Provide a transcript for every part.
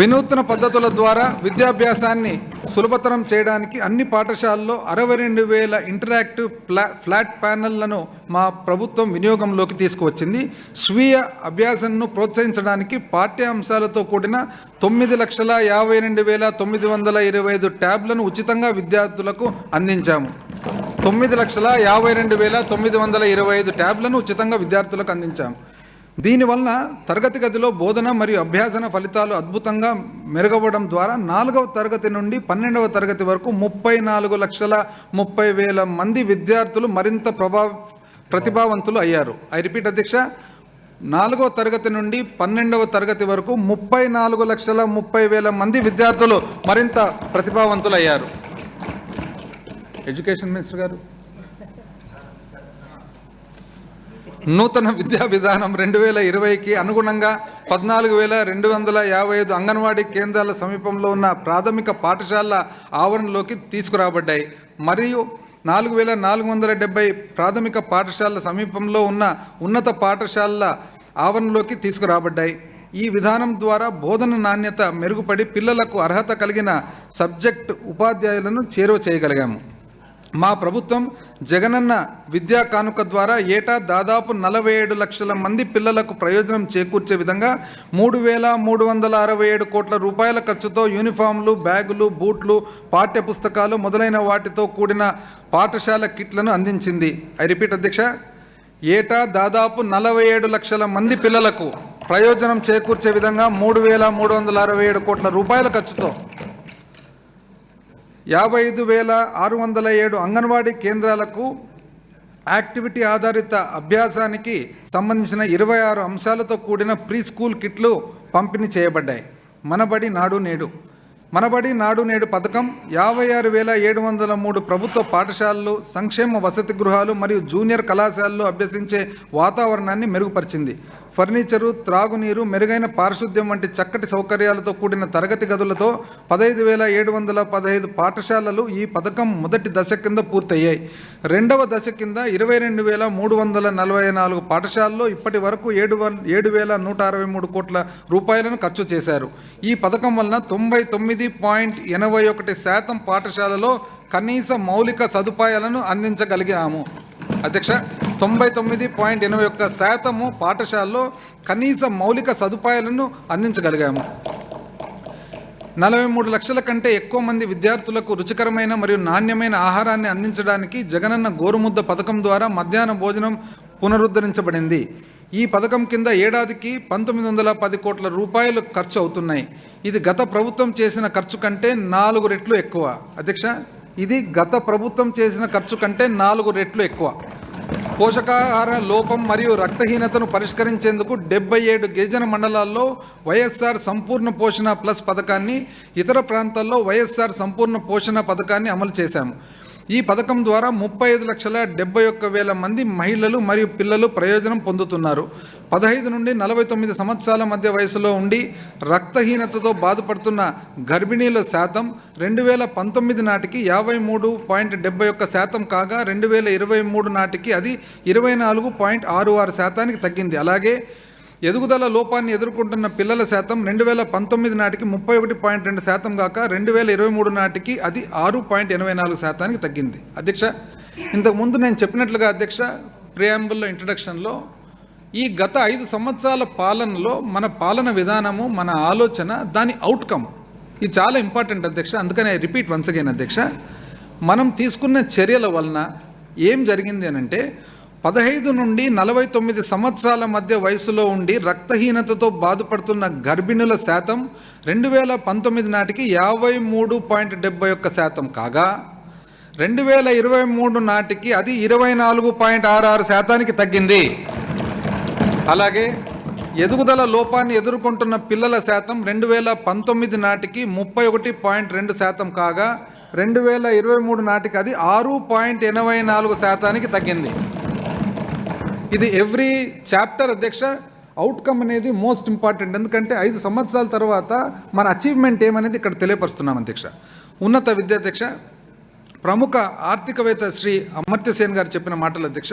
వినూత్న పద్ధతుల ద్వారా విద్యాభ్యాసాన్ని సులభతరం చేయడానికి అన్ని పాఠశాలల్లో అరవై రెండు వేల ఇంటరాక్టివ్ ప్లా ఫ్లాట్ ప్యానెళ్ళను మా ప్రభుత్వం వినియోగంలోకి తీసుకువచ్చింది. స్వీయ అభ్యాసంను ప్రోత్సహించడానికి పాఠ్యాంశాలతో కూడిన తొమ్మిది లక్షల యాభై రెండు వేల తొమ్మిది వందల ఇరవై ఐదు ట్యాబ్లను ఉచితంగా విద్యార్థులకు అందించాము. తొమ్మిది లక్షల యాభై రెండు వేల తొమ్మిది వందల ఇరవై ఐదు ట్యాబ్లను ఉచితంగా విద్యార్థులకు అందించాము. దీనివలన తరగతి గదిలో బోధన మరియు అభ్యాసన ఫలితాలు అద్భుతంగా మెరుగవడం ద్వారా నాలుగవ తరగతి నుండి పన్నెండవ తరగతి వరకు ముప్పై నాలుగు లక్షల ముప్పై వేల మంది విద్యార్థులు మరింత ప్రభావ ప్రతిభావంతులు అయ్యారు. ఐ రిపీట్ అధ్యక్ష. నాలుగవ తరగతి నుండి పన్నెండవ తరగతి వరకు ముప్పై నాలుగు లక్షల ముప్పై వేల మంది విద్యార్థులు మరింత ప్రతిభావంతులు అయ్యారు ఎడ్యుకేషన్ మినిస్టర్ గారు. నూతన విద్యా విధానం రెండు వేల ఇరవైకి అనుగుణంగా పద్నాలుగు వేల రెండు వందల యాభై ఐదు అంగన్వాడీ కేంద్రాల సమీపంలో ఉన్న ప్రాథమిక పాఠశాలల ఆవరణలోకి తీసుకురాబడ్డాయి. మరియు నాలుగు వేల నాలుగు వందల డెబ్బై ప్రాథమిక పాఠశాలల సమీపంలో ఉన్న ఉన్నత పాఠశాలల ఆవరణలోకి తీసుకురాబడ్డాయి. ఈ విధానం ద్వారా బోధన నాణ్యత మెరుగుపడి పిల్లలకు అర్హత కలిగిన సబ్జెక్ట్ ఉపాధ్యాయులను చేరువ చేయగలిగాము. మా ప్రభుత్వం జగనన్న విద్యా కానుక ద్వారా ఏటా దాదాపు నలభై ఏడు లక్షల మంది పిల్లలకు ప్రయోజనం చేకూర్చే విధంగా మూడు వేల మూడు వందల అరవై ఏడు కోట్ల రూపాయల ఖర్చుతో యూనిఫామ్లు బ్యాగులు బూట్లు పాఠ్య పుస్తకాలు మొదలైన వాటితో కూడిన పాఠశాల కిట్లను అందించింది. ఐ రిపీట్ అధ్యక్ష ఏటా దాదాపు నలభై ఏడు లక్షల మంది పిల్లలకు ప్రయోజనం చేకూర్చే విధంగా మూడు వేల మూడు వందల అరవై ఏడు కోట్ల రూపాయల ఖర్చుతో యాభై ఐదు వేల ఆరు వందల ఏడు అంగన్వాడీ కేంద్రాలకు యాక్టివిటీ ఆధారిత అభ్యాసానికి సంబంధించిన ఇరవై ఆరు అంశాలతో కూడిన ప్రీ స్కూల్ కిట్లు పంపిణీ చేయబడ్డాయి. మనబడి నాడు నేడు. మనబడి నాడు నేడు పథకం యాభై ఆరు వేల ఏడు వందల మూడు ప్రభుత్వ పాఠశాలలు సంక్షేమ వసతి గృహాలు మరియు జూనియర్ కళాశాలలు అభ్యసించే వాతావరణాన్ని మెరుగుపరిచింది. ఫర్నిచరు త్రాగునీరు మెరుగైన పారిశుద్ధ్యం వంటి చక్కటి సౌకర్యాలతో కూడిన తరగతి గదులతో పదహైదు వేల ఏడు వందల పదహైదు పాఠశాలలు ఈ పథకం మొదటి దశ కింద పూర్తయ్యాయి. రెండవ దశ కింద ఇరవై రెండు వేల మూడు వందల నలభై నాలుగు పాఠశాలలో ఇప్పటి వరకు ఏడు ఏడు వేల నూట అరవై మూడు కోట్ల రూపాయలను ఖర్చు చేశారు. ఈ పథకం వలన తొంభై తొమ్మిది పాయింట్ ఎనభై ఒకటి శాతం పాఠశాలలో కనీస మౌలిక సదుపాయాలను అందించగలిగాము. అధ్యక్ష తొంభై తొమ్మిది పాయింట్ ఎనభై ఒక్క శాతము పాఠశాలలో కనీస మౌలిక సదుపాయాలను అందించగలిగాము. నలభై మూడు లక్షల కంటే ఎక్కువ మంది విద్యార్థులకు రుచికరమైన మరియు నాణ్యమైన ఆహారాన్ని అందించడానికి జగనన్న గోరుముద్ద పథకం ద్వారా మధ్యాహ్న భోజనం పునరుద్ధరించబడింది. ఈ పథకం కింద ఏడాదికి పంతొమ్మిది వందల పది కోట్ల రూపాయలు ఖర్చు అవుతున్నాయి. ఇది గత ప్రభుత్వం చేసిన ఖర్చు కంటే నాలుగు రెట్లు ఎక్కువ. అధ్యక్ష ఇది గత ప్రభుత్వం చేసిన ఖర్చు కంటే నాలుగు రెట్లు ఎక్కువ. పోషకాహార లోపం మరియు రక్తహీనతను పరిష్కరించేందుకు డెబ్బై ఏడు గిరిజన మండలాల్లో వైఎస్ఆర్ సంపూర్ణ పోషణ ప్లస్ పథకాన్ని ఇతర ప్రాంతాల్లో వైఎస్ఆర్ సంపూర్ణ పోషణ పథకాన్ని అమలు చేశాము. ఈ పథకం ద్వారా ముప్పై ఐదు లక్షల డెబ్బై ఒక్క వేల మంది మహిళలు మరియు పిల్లలు ప్రయోజనం పొందుతున్నారు. పదహైదు నుండి నలభై తొమ్మిది సంవత్సరాల మధ్య వయసులో ఉండి రక్తహీనతతో బాధపడుతున్న గర్భిణీల శాతం రెండు వేల పంతొమ్మిది నాటికి యాభై మూడు పాయింట్ డెబ్బై ఒక్క శాతం కాగా రెండు వేల ఇరవై మూడు నాటికి అది ఇరవై నాలుగు పాయింట్ ఆరు ఆరు శాతానికి తగ్గింది. అలాగే ఎదుగుదల లోపాన్ని ఎదుర్కొంటున్న పిల్లల శాతం రెండు వేల పంతొమ్మిది నాటికి ముప్పై ఒకటి పాయింట్ రెండు శాతం కాక రెండు వేల ఇరవై మూడు నాటికి అది ఆరు పాయింట్ ఎనభై నాలుగు శాతానికి తగ్గింది. అధ్యక్ష ఇంతకుముందు నేను చెప్పినట్లుగా అధ్యక్ష ప్రియాంబుల్లో ఇంట్రడక్షన్లో ఈ గత ఐదు సంవత్సరాల పాలనలో మన పాలన విధానము మన ఆలోచన దాని అవుట్కమ్ ఇది చాలా ఇంపార్టెంట్ అధ్యక్ష అందుకనే రిపీట్ వన్స్ అగైన్ అధ్యక్ష. మనం తీసుకున్న చర్యల వలన ఏం జరిగింది అని అంటే పదహైదు నుండి నలభై తొమ్మిది సంవత్సరాల మధ్య వయసులో ఉండి రక్తహీనతతో బాధపడుతున్న గర్భిణుల శాతం రెండు వేల పంతొమ్మిది నాటికి యాభై మూడు పాయింట్ డెబ్బై ఒక్క శాతం కాగా రెండు వేల ఇరవై మూడు నాటికి అది ఇరవై నాలుగు పాయింట్ ఆరు ఆరు శాతానికి తగ్గింది. అలాగే ఎదుగుదల లోపాన్ని ఎదుర్కొంటున్న పిల్లల శాతం రెండు వేల పంతొమ్మిది నాటికి ముప్పై ఒకటి పాయింట్ రెండు శాతం కాగా రెండు వేల ఇరవై మూడు నాటికి అది ఆరు పాయింట్ ఎనభై నాలుగు శాతానికి తగ్గింది. ఇది ఎవ్రీ చాప్టర్ అధ్యక్ష అవుట్కమ్ అనేది మోస్ట్ ఇంపార్టెంట్ ఎందుకంటే ఐదు సంవత్సరాల తర్వాత మన అచీవ్మెంట్ ఏమనేది ఇక్కడ తెలియపరుస్తున్నాం అధ్యక్ష. ఉన్నత విద్యాధ్యక్ష ప్రముఖ ఆర్థికవేత్త శ్రీ అమర్త్యసేన్ గారు చెప్పిన మాటలు అధ్యక్ష.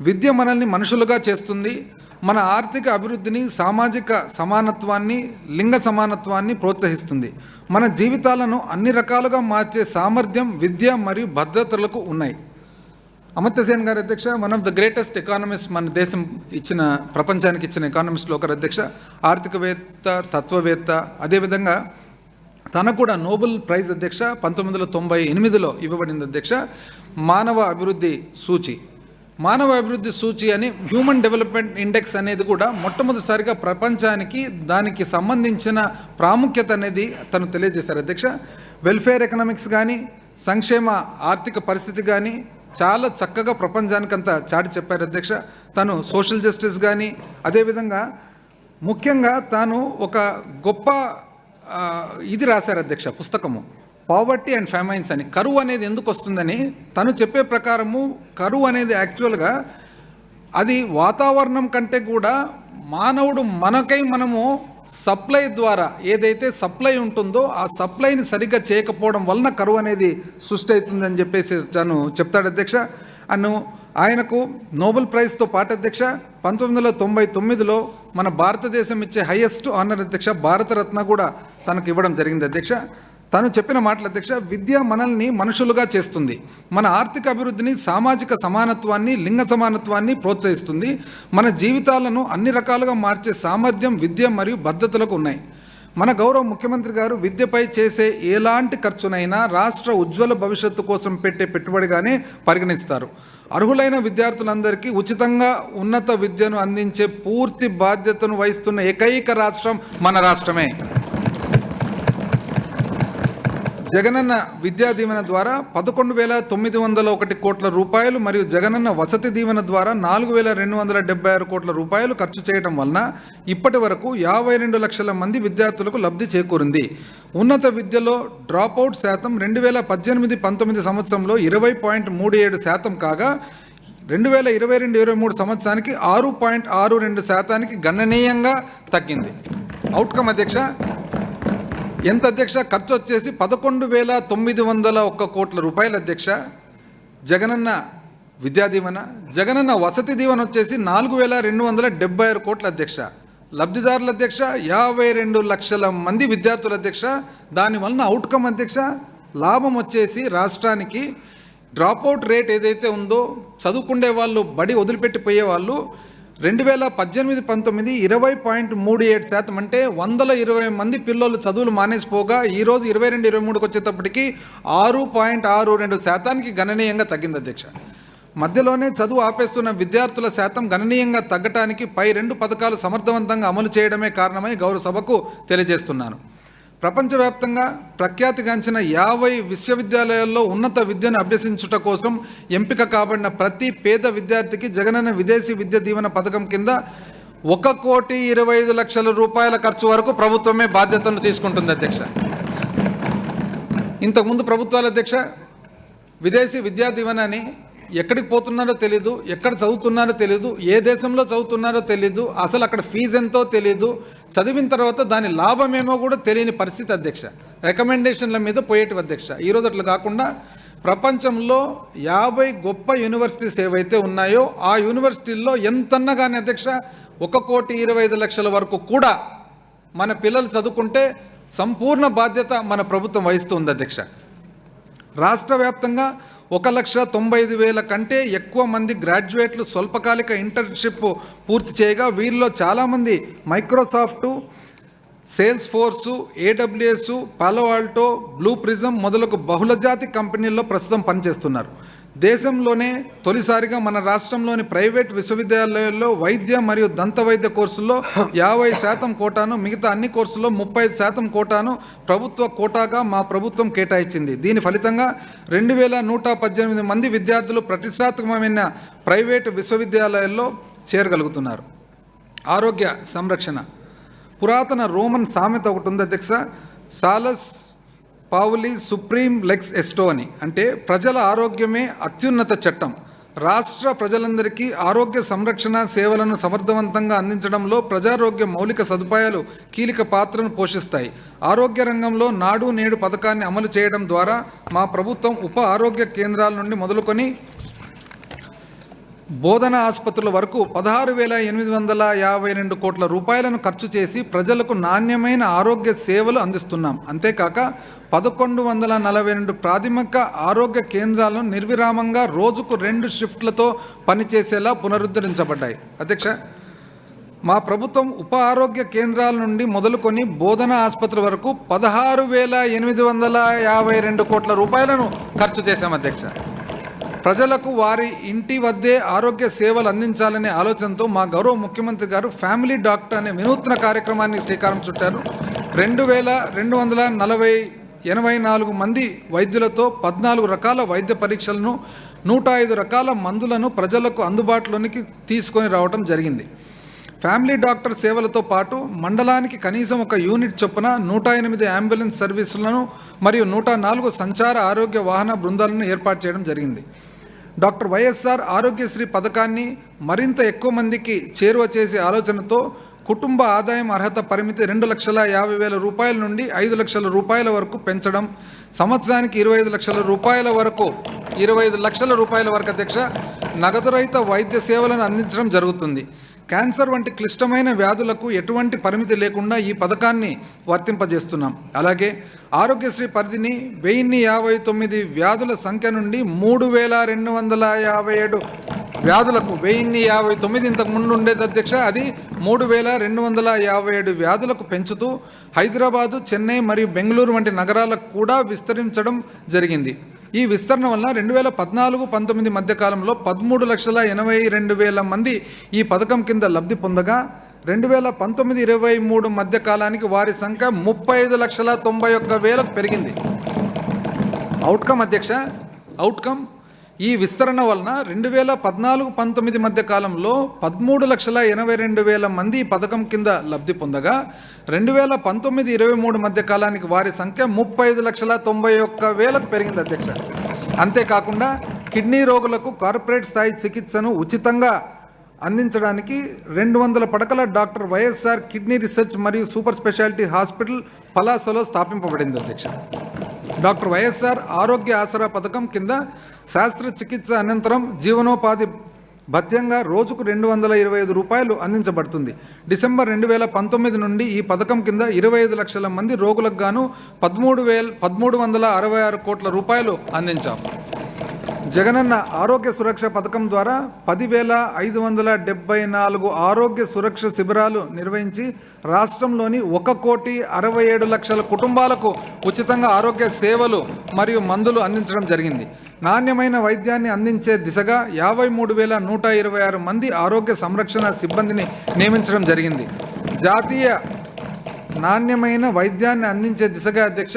విద్య మనల్ని మనుషులుగా చేస్తుంది. మన ఆర్థిక అభివృద్ధిని సామాజిక సమానత్వాన్ని లింగ సమానత్వాన్ని ప్రోత్సహిస్తుంది. మన జీవితాలను అన్ని రకాలుగా మార్చే సామర్థ్యం విద్య మరియు భద్రతలకు ఉన్నాయి. అమర్త్య సేన్ గారి అధ్యక్ష one of the greatest economist మన దేశం ఇచ్చిన ప్రపంచానికి ఇచ్చిన ఎకానమిస్ట్లో ఒకరు అధ్యక్ష ఆర్థికవేత్త తత్వవేత్త అదేవిధంగా తనకు కూడా నోబెల్ ప్రైజ్ అధ్యక్ష పంతొమ్మిది వందల తొంభై ఎనిమిదిలో ఇవ్వబడింది అధ్యక్ష మానవ అభివృద్ధి సూచి. మానవ అభివృద్ధి సూచి అని హ్యూమన్ డెవలప్మెంట్ ఇండెక్స్ అనేది కూడా మొట్టమొదటిసారిగా ప్రపంచానికి దానికి సంబంధించిన ప్రాముఖ్యత అనేది తను తెలియజేశారు అధ్యక్ష. వెల్ఫేర్ ఎకనామిక్స్ కానీ సంక్షేమ ఆర్థిక పరిస్థితి కానీ చాలా చక్కగా ప్రపంచానికంతా చాటి చెప్పారు అధ్యక్ష. తను సోషల్ జస్టిస్ కానీ అదేవిధంగా ముఖ్యంగా తాను ఒక గొప్ప ఇది రాశారు అధ్యక్ష పుస్తకము. పావర్టీ అండ్ ఫెమైన్స్ అని. కరువు అనేది ఎందుకు వస్తుందని తను చెప్పే ప్రకారము కరువు అనేది యాక్చువల్గా అది వాతావరణం కంటే కూడా మానవుడు మనకై మనము సప్లై ద్వారా ఏదైతే సప్లై ఉంటుందో ఆ సప్లైని సరిగ్గా చేయకపోవడం వలన కరువు అనేది సృష్టి అవుతుందని చెప్పేసి తను చెప్తాడు అధ్యక్ష. అను ఆయనకు నోబెల్ ప్రైజ్తో పాటు అధ్యక్ష పంతొమ్మిది వందల తొంభై తొమ్మిదిలో మన భారతదేశం ఇచ్చే హైయెస్ట్ ఆనర్ అధ్యక్ష భారతరత్న కూడా తనకు ఇవ్వడం జరిగింది అధ్యక్ష. తను చెప్పిన మాటల అధ్యక్ష విద్య మనల్ని మనుషులుగా చేస్తుంది. మన ఆర్థిక అభివృద్ధిని సామాజిక సమానత్వాన్ని లింగ సమానత్వాన్ని ప్రోత్సహిస్తుంది. మన జీవితాలను అన్ని రకాలుగా మార్చే సామర్థ్యం విద్య మరియు భద్రతలకు ఉన్నాయి. మన గౌరవ ముఖ్యమంత్రి గారు విద్యపై చేసే ఎలాంటి ఖర్చునైనా రాష్ట్ర ఉజ్వల భవిష్యత్తు కోసం పెట్టే పెట్టుబడిగానే పరిగణిస్తారు. అర్హులైన విద్యార్థులందరికీ ఉచితంగా ఉన్నత విద్యను అందించే పూర్తి బాధ్యతను వహిస్తున్న ఏకైక రాష్ట్రం మన రాష్ట్రమే. జగనన్న విద్యా దీవెన ద్వారా పదకొండు వేల తొమ్మిది వందల ఒకటి కోట్ల రూపాయలు మరియు జగనన్న వసతి దీవెన ద్వారా నాలుగు వేల రెండు వందల డెబ్బై ఆరు కోట్ల రూపాయలు ఖర్చు చేయడం వలన ఇప్పటి వరకు యాభై రెండు లక్షల మంది విద్యార్థులకు లబ్ధి చేకూరింది. ఉన్నత విద్యలో డ్రాపౌట్ శాతం రెండు వేల పద్దెనిమిది పంతొమ్మిది సంవత్సరంలో ఇరవై పాయింట్ మూడు ఏడు శాతం కాగా రెండు వేల ఇరవై రెండు ఇరవై మూడు సంవత్సరానికి ఆరు పాయింట్ ఆరు రెండు శాతానికి గణనీయంగా తగ్గింది. అవుట్కమ్ అధ్యక్ష ఎంత అధ్యక్ష? ఖర్చు వచ్చేసి పదకొండు వేల తొమ్మిది వందల ఒక్క కోట్ల రూపాయల అధ్యక్ష. జగనన్న విద్యా దీవెన జగనన్న వసతి దీవెన వచ్చేసి నాలుగు వేల రెండు వందల డెబ్బై ఆరు కోట్ల అధ్యక్ష. లబ్ధిదారుల అధ్యక్ష యాభై రెండు లక్షల మంది విద్యార్థుల అధ్యక్ష. దానివలన అవుట్కమ్ అధ్యక్ష లాభం వచ్చేసి రాష్ట్రానికి డ్రాప్అవుట్ రేట్ ఏదైతే ఉందో చదువుకుండే వాళ్ళు బడి వదిలిపెట్టిపోయే వాళ్ళు రెండు వేల పద్దెనిమిది పంతొమ్మిది ఇరవై పాయింట్ మూడు ఏడు శాతం అంటే వందల ఇరవై మంది పిల్లలు చదువులు మానేసిపోగా ఈరోజు ఇరవై రెండు ఇరవై మూడుకి వచ్చేటప్పటికి ఆరు పాయింట్ ఆరు రెండు శాతానికి గణనీయంగా తగ్గింది అధ్యక్ష. మధ్యలోనే చదువు ఆపేస్తున్న విద్యార్థుల శాతం గణనీయంగా తగ్గటానికి పై రెండు పథకాలు సమర్థవంతంగా అమలు చేయడమే కారణమని గౌరవ సభకు తెలియజేస్తున్నాను. ప్రపంచవ్యాప్తంగా ప్రఖ్యాతిగాంచిన యాభై విశ్వవిద్యాలయాల్లో ఉన్నత విద్యను అభ్యసించుట కోసం ఎంపిక కాబడిన ప్రతి పేద విద్యార్థికి జగనన్న విదేశీ విద్య దీవెన పథకం కింద ఒక కోటి ఇరవై ఐదు లక్షల రూపాయల ఖర్చు వరకు ప్రభుత్వమే బాధ్యతను తీసుకుంటుంది అధ్యక్ష. ఇంతకుముందు ప్రభుత్వాల అధ్యక్ష విదేశీ విద్యా దీవెన అని ఎక్కడికి పోతున్నారో తెలీదు ఎక్కడ చదువుతున్నారో తెలీదు ఏ దేశంలో చదువుతున్నారో తెలీదు అసలు అక్కడ ఫీజు ఎంతో తెలీదు చదివిన తర్వాత దాని లాభమేమో కూడా తెలియని పరిస్థితి అధ్యక్ష. రికమెండేషన్ల మీద పోయేటి అధ్యక్ష. ఈరోజు అట్లా కాకుండా ప్రపంచంలో యాభై గొప్ప యూనివర్సిటీస్ ఏవైతే ఉన్నాయో ఆ యూనివర్సిటీల్లో ఎంతన్నా కానీ అధ్యక్ష ఒక కోటి ఇరవై ఐదు లక్షల వరకు కూడా మన పిల్లలు చదువుకుంటే సంపూర్ణ బాధ్యత మన ప్రభుత్వం వహిస్తుంది అధ్యక్ష. రాష్ట్ర వ్యాప్తంగా ఒక లక్ష తొంభై ఐదు వేల కంటే ఎక్కువ మంది గ్రాడ్యుయేట్లు స్వల్పకాలిక ఇంటర్న్షిప్ పూర్తి చేయగా వీరిలో చాలామంది Microsoft Salesforce AWS Palo Blue Prism మొదలగు బహుళజాతి కంపెనీల్లో ప్రస్తుతం పనిచేస్తున్నారు. దేశంలోనే తొలిసారిగా మన రాష్ట్రంలోని ప్రైవేట్ విశ్వవిద్యాలయాల్లో వైద్య మరియు దంత వైద్య కోర్సుల్లో యాభై శాతం కోటాను మిగతా అన్ని కోర్సుల్లో ముప్పై శాతం కోటాను ప్రభుత్వ కోటాగా మా ప్రభుత్వం కేటాయించింది. దీని ఫలితంగా రెండు వేల నూట పద్దెనిమిది మంది విద్యార్థులు ప్రతిష్టాత్మకమైన ప్రైవేటు విశ్వవిద్యాలయాల్లో చేరగలుగుతున్నారు. ఆరోగ్య సంరక్షణ. పురాతన రోమన్ సామెత ఒకటి ఉంది అధ్యక్ష. సాలస్ పావులి సుప్రీం లెక్స్ ఎస్టో అని. అంటే ప్రజల ఆరోగ్యమే అత్యున్నత చట్టం. రాష్ట్ర ప్రజలందరికీ ఆరోగ్య సంరక్షణ సేవలను సమర్థవంతంగా అందించడంలో ప్రజారోగ్య మౌలిక సదుపాయాలు కీలక పాత్రను పోషిస్తాయి. ఆరోగ్య రంగంలో నాడు నేడు పథకాన్ని అమలు చేయడం ద్వారా మా ప్రభుత్వం ఉప ఆరోగ్య కేంద్రాల నుండి మొదలుకొని బోధన ఆసుపత్రుల వరకు పదహారు వేల ఎనిమిది వందల యాభై రెండు కోట్ల రూపాయలను ఖర్చు చేసి ప్రజలకు నాణ్యమైన ఆరోగ్య సేవలు అందిస్తున్నాం. అంతేకాక పదకొండు వందల నలభై రెండు ప్రాథమిక ఆరోగ్య కేంద్రాలను నిర్విరామంగా రోజుకు రెండు షిఫ్ట్లతో పనిచేసేలా పునరుద్ధరించబడ్డాయి. అధ్యక్ష మా ప్రభుత్వం ఉప ఆరోగ్య కేంద్రాల నుండి మొదలుకొని బోధన ఆసుపత్రి వరకు పదహారు వేల ఎనిమిది వందల యాభై రెండు కోట్ల రూపాయలను ఖర్చు చేశాం అధ్యక్ష. ప్రజలకు వారి ఇంటి వద్దే ఆరోగ్య సేవలు అందించాలనే ఆలోచనతో మా గౌరవ ముఖ్యమంత్రి గారు ఫ్యామిలీ డాక్టర్ అనే వినూత్న కార్యక్రమాన్ని శ్రీకారం చుట్టారు. రెండు వేల రెండు వందల నలభై ఎనభై నాలుగు మంది వైద్యులతో పద్నాలుగు రకాల వైద్య పరీక్షలను నూట ఐదు రకాల మందులను ప్రజలకు అందుబాటులోనికి తీసుకొని రావడం జరిగింది. ఫ్యామిలీ డాక్టర్ సేవలతో పాటు మండలానికి కనీసం ఒక యూనిట్ చొప్పున నూట ఎనిమిది అంబులెన్స్ సర్వీసులను మరియు నూట నాలుగు సంచార ఆరోగ్య వాహన బృందాలను ఏర్పాటు చేయడం జరిగింది. డాక్టర్ వైఎస్ఆర్ ఆరోగ్యశ్రీ పథకాన్ని మరింత ఎక్కువ మందికి చేరువ చేసే ఆలోచనతో కుటుంబ ఆదాయం అర్హత పరిమితి రెండు లక్షల యాభై వేల రూపాయల నుండి ఐదు లక్షల రూపాయల వరకు పెంచడం సంవత్సరానికి ఇరవై ఐదు లక్షల రూపాయల వరకు ఇరవై ఐదు లక్షల రూపాయల వరకు అధ్యక్ష నగదు రహిత వైద్య సేవలను అందించడం జరుగుతుంది. క్యాన్సర్ వంటి క్లిష్టమైన వ్యాధులకు ఎటువంటి పరిమితి లేకుండా ఈ పథకాన్ని వర్తింపజేస్తున్నాం. అలాగే ఆరోగ్యశ్రీ పరిధిని వెయ్యిన్ని యాభై తొమ్మిది వ్యాధుల సంఖ్య నుండి మూడు వేల రెండు వందల యాభై ఏడు వ్యాధులకు వెయ్యిన్ని యాభై తొమ్మిది ఇంతకు ముందు ఉండేది అధ్యక్ష. అది మూడు వేల రెండు వందల యాభై ఏడు వ్యాధులకు పెంచుతూ హైదరాబాదు చెన్నై మరియు బెంగళూరు వంటి నగరాలకు కూడా విస్తరించడం జరిగింది. ఈ విస్తరణ వల్ల రెండు వేల పద్నాలుగు పంతొమ్మిది మధ్య కాలంలో పదమూడు లక్షల ఎనభై రెండు వేల మంది ఈ పథకం కింద లబ్ధి పొందగా రెండు వేల పంతొమ్మిది ఇరవై మూడు మధ్య కాలానికి వారి సంఖ్య ముప్పై ఐదు లక్షల తొంభై ఒక్క వేలకు పెరిగింది. అవుట్కమ్ అధ్యక్ష అవుట్కమ్ ఈ విస్తరణ వలన రెండు వేల పద్నాలుగు పంతొమ్మిది మధ్య కాలంలో పదమూడు లక్షల ఎనభై రెండు వేల మంది ఈ పథకం కింద లబ్ధి పొందగా రెండు వేల పంతొమ్మిది ఇరవై మూడు మధ్య కాలానికి వారి సంఖ్య ముప్పై ఐదు లక్షల తొంభై ఒక్క వేలకు పెరిగింది అధ్యక్ష. అంతేకాకుండా కిడ్నీ రోగులకు కార్పొరేట్ స్థాయి చికిత్సను ఉచితంగా అందించడానికి రెండు వందల పడకల డాక్టర్ వైఎస్ఆర్ కిడ్నీ రీసెర్చ్ మరియు సూపర్ స్పెషాలిటీ హాస్పిటల్ పలాసలో స్థాపింపబడింది అధ్యక్ష. డాక్టర్ వైఎస్ఆర్ ఆరోగ్య ఆసరా పథకం కింద శాస్త్రచికిత్స అనంతరం జీవనోపాధి భత్యంగా రోజుకు రెండు వందల ఇరవై ఐదు రూపాయలు అందించబడుతుంది. డిసెంబర్ రెండు వేల పంతొమ్మిది నుండి ఈ పథకం కింద ఇరవై ఐదు లక్షల మంది రోగులకు గాను పదమూడు వేల పదమూడు వందల అరవై ఆరు కోట్ల రూపాయలు అందించాం. జగనన్న ఆరోగ్య సురక్ష పథకం ద్వారా పదివేల ఐదు వందల డెబ్బై నాలుగు ఆరోగ్య సురక్ష శిబిరాలు నిర్వహించి రాష్ట్రంలోని ఒక కోటి అరవై ఏడు లక్షల కుటుంబాలకు ఉచితంగా ఆరోగ్య సేవలు మరియు మందులు అందించడం జరిగింది. నాణ్యమైన వైద్యాన్ని అందించే దిశగా యాభై మూడు వేల నూట ఇరవై ఆరు మంది ఆరోగ్య సంరక్షణ సిబ్బందిని నియమించడం జరిగింది. జాతీయ నాణ్యమైన వైద్యాన్ని అందించే దిశగా అధ్యక్ష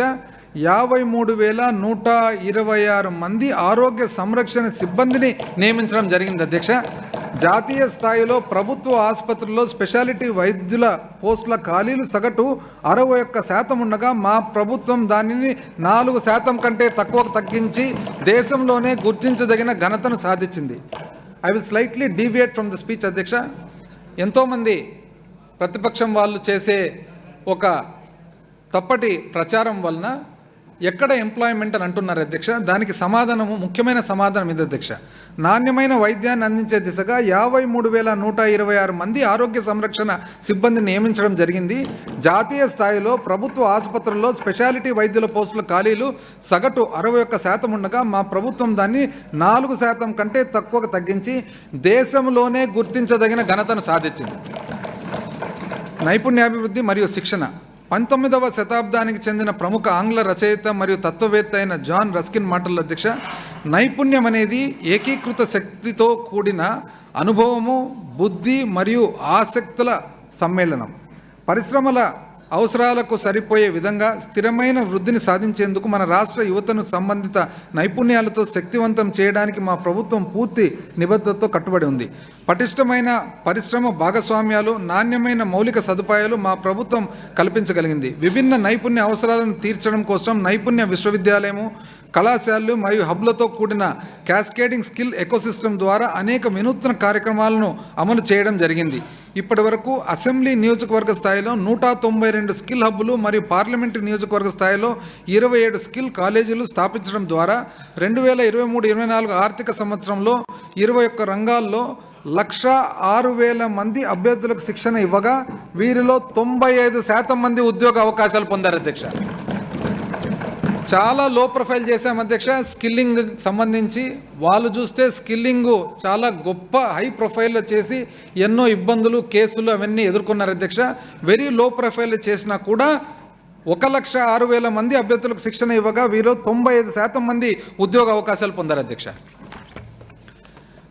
యాభై మూడు వేల నూట ఇరవై ఆరు మంది ఆరోగ్య సంరక్షణ సిబ్బందిని నియమించడం జరిగింది అధ్యక్ష. జాతీయ స్థాయిలో ప్రభుత్వ ఆసుపత్రుల్లో స్పెషాలిటీ వైద్యుల పోస్టుల ఖాళీలు సగటు అరవై ఒక్క శాతం ఉండగా మా ప్రభుత్వం దానిని నాలుగు శాతం కంటే తక్కువకు తగ్గించి దేశంలోనే గుర్తించదగిన ఘనతను సాధించింది. I will slightly deviate from the speech అధ్యక్ష. ఎంతోమంది ప్రతిపక్షం వాళ్ళు చేసే ఒక తప్పటి ప్రచారం వలన ఎక్కడ ఎంప్లాయ్మెంట్ అని అంటున్నారు అధ్యక్ష? దానికి సమాధానము ముఖ్యమైన సమాధానం ఇది అధ్యక్ష. నాణ్యమైన వైద్యాన్ని అందించే దిశగా యాభై మూడు వేల నూట ఇరవై ఆరు మంది ఆరోగ్య సంరక్షణ సిబ్బందిని నియమించడం జరిగింది. జాతీయ స్థాయిలో ప్రభుత్వ ఆసుపత్రుల్లో స్పెషాలిటీ వైద్యుల పోస్టుల ఖాళీలు సగటు అరవై ఒక్క శాతం ఉండగా మా ప్రభుత్వం దాన్ని నాలుగు శాతం కంటే తక్కువకు తగ్గించి దేశంలోనే గుర్తించదగిన ఘనతను సాధించింది. నైపుణ్యాభివృద్ధి మరియు శిక్షణ. పంతొమ్మిదవ శతాబ్దానికి చెందిన ప్రముఖ ఆంగ్ల రచయిత మరియు తత్వవేత్త అయిన జాన్ రస్కిన్ మాటల అధ్యక్ష నైపుణ్యం అనేది ఏకీకృత శక్తితో కూడిన అనుభవము బుద్ధి మరియు ఆసక్తుల సమ్మేళనం. పరిశ్రమల అవసరాలకు సరిపోయే విధంగా స్థిరమైన వృద్ధిని సాధించేందుకు మన రాష్ట్ర యువతను సంబంధిత నైపుణ్యాలతో శక్తివంతం చేయడానికి మా ప్రభుత్వం పూర్తి నిబద్ధతతో కట్టుబడి ఉంది. పటిష్టమైన పరిశ్రమ భాగస్వామ్యాలు నాణ్యమైన మౌలిక సదుపాయాలు మా ప్రభుత్వం కల్పించగలిగింది. విభిన్న నైపుణ్య అవసరాలను తీర్చడం కోసం నైపుణ్య విశ్వవిద్యాలయము కళాశాలలు మరియు హబ్లతో కూడిన క్యాస్కేడింగ్ స్కిల్ ఎకోసిస్టమ్ ద్వారా అనేక వినూత్న కార్యక్రమాలను అమలు చేయడం జరిగింది. ఇప్పటి వరకు అసెంబ్లీ నియోజకవర్గ స్థాయిలో నూట తొంభై రెండు స్కిల్ హబ్బులు మరియు పార్లమెంటరీ నియోజకవర్గ స్థాయిలో ఇరవై ఏడు స్కిల్ కాలేజీలు స్థాపించడం ద్వారా రెండు వేల ఇరవై మూడు ఇరవై నాలుగు ఆర్థిక సంవత్సరంలో ఇరవై ఒక్క రంగాల్లో లక్ష ఆరు వేల మంది అభ్యర్థులకు శిక్షణ ఇవ్వగా వీరిలో తొంభై ఐదు శాతం మంది ఉద్యోగ అవకాశాలు పొందారు అధ్యక్ష. చాలా లో ప్రొఫైల్ చేశాం అధ్యక్ష. స్కిల్లింగ్ సంబంధించి వాళ్ళు చూస్తే స్కిల్లింగ్ చాలా గొప్ప హై ప్రొఫైల్లో చేసి ఎన్నో ఇబ్బందులు కేసులు అవన్నీ ఎదుర్కొన్నారు అధ్యక్ష. వెరీ లో ప్రొఫైల్ చేసినా కూడా ఒక లక్ష ఆరు వేల మంది అభ్యర్థులకు శిక్షణ ఇవ్వగా వీరు తొంభై ఐదు శాతం మంది ఉద్యోగ అవకాశాలు పొందారు అధ్యక్ష.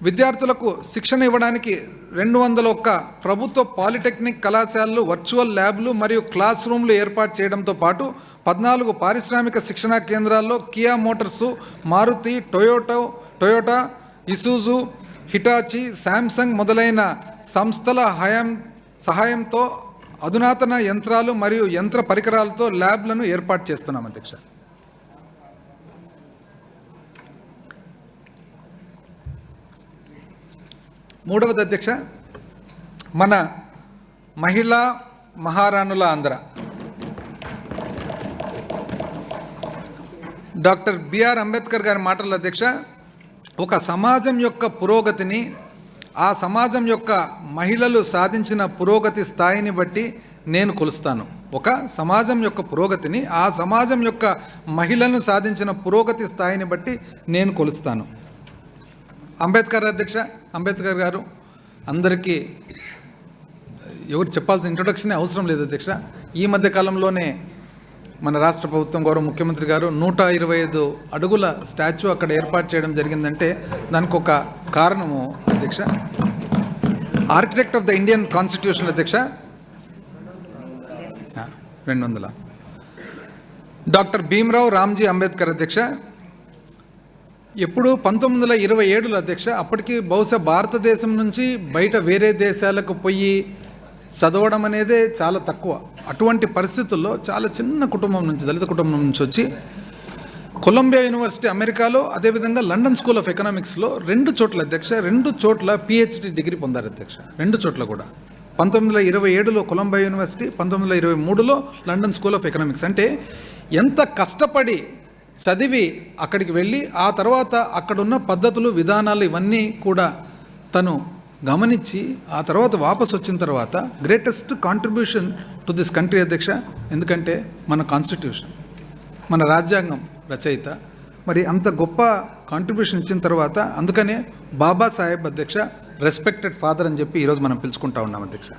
విద్యార్థులకు శిక్షణ ఇవ్వడానికి రెండు వందల ఒక్క ప్రభుత్వ పాలిటెక్నిక్ కళాశాలలు వర్చువల్ ల్యాబ్లు మరియు క్లాస్ రూమ్లు ఏర్పాటు చేయడంతో పాటు పద్నాలుగు పారిశ్రామిక శిక్షణా కేంద్రాల్లో Kia motors Maruti Toyota Toyota Isuzu Hitachi Samsung మొదలైన సంస్థల హయాం సహాయంతో అధునాతన యంత్రాలు మరియు యంత్ర పరికరాలతో ల్యాబ్లను ఏర్పాటు చేస్తున్నాం అధ్యక్ష. మూడవది అధ్యక్ష మన మహిళా మహారాణుల ఆంధ్ర. డాక్టర్ బిఆర్ అంబేద్కర్ గారి మాటల అధ్యక్ష ఒక సమాజం యొక్క పురోగతిని ఆ సమాజం యొక్క మహిళలు సాధించిన పురోగతి స్థాయిని బట్టి నేను కొలుస్తాను. ఒక సమాజం యొక్క పురోగతిని ఆ సమాజం యొక్క మహిళలను సాధించిన పురోగతి స్థాయిని బట్టి నేను కొలుస్తాను. అంబేద్కర్ అధ్యక్ష అంబేద్కర్ గారు అందరికీ ఎవరు చెప్పాల్సిన ఇంట్రొడక్షనే అవసరం లేదు అధ్యక్ష. ఈ మధ్య కాలంలోనే మన రాష్ట్ర ప్రభుత్వం గౌరవ ముఖ్యమంత్రి గారు నూట ఇరవై ఐదు అడుగుల స్టాచ్యూ అక్కడ ఏర్పాటు చేయడం జరిగిందంటే దానికి ఒక కారణము అధ్యక్ష. Architect of the Indian constitution అధ్యక్ష. రెండు వందల. డాక్టర్ భీమ్రావు రామ్జీ అంబేద్కర్ అధ్యక్ష. ఎప్పుడు పంతొమ్మిది వందల ఇరవై ఏడులో అధ్యక్ష అప్పటికి బహుశా భారతదేశం నుంచి బయట వేరే దేశాలకు పోయి చదవడం అనేదే చాలా తక్కువ. అటువంటి పరిస్థితుల్లో చాలా చిన్న కుటుంబం నుంచి దళిత కుటుంబం నుంచి వచ్చి కొలంబియా యూనివర్సిటీ అమెరికాలో అదేవిధంగా లండన్ స్కూల్ ఆఫ్ ఎకనామిక్స్లో రెండు చోట్ల అధ్యక్ష రెండు చోట్ల పిహెచ్డి డిగ్రీ పొందారు అధ్యక్ష. రెండు చోట్ల కూడా. పంతొమ్మిది వందల ఇరవై ఏడులో కొలంబియా యూనివర్సిటీ పంతొమ్మిది వందల ఇరవై మూడులో లండన్ స్కూల్ ఆఫ్ ఎకనామిక్స్. అంటే ఎంత కష్టపడి చదివి అక్కడికి వెళ్ళి ఆ తర్వాత అక్కడున్న పద్ధతులు విధానాలు ఇవన్నీ కూడా తను గమనించి ఆ తర్వాత వాపస్ వచ్చిన తర్వాత greatest contribution to this country అధ్యక్ష ఎందుకంటే మన కాన్స్టిట్యూషన్ మన రాజ్యాంగం రచయిత. మరి అంత గొప్ప కాంట్రిబ్యూషన్ ఇచ్చిన తర్వాత అందుకనే బాబాసాహెబ్ అధ్యక్ష రెస్పెక్టెడ్ ఫాదర్ అని చెప్పి ఈరోజు మనం పిలుచుకుంటా ఉన్నాం అధ్యక్ష.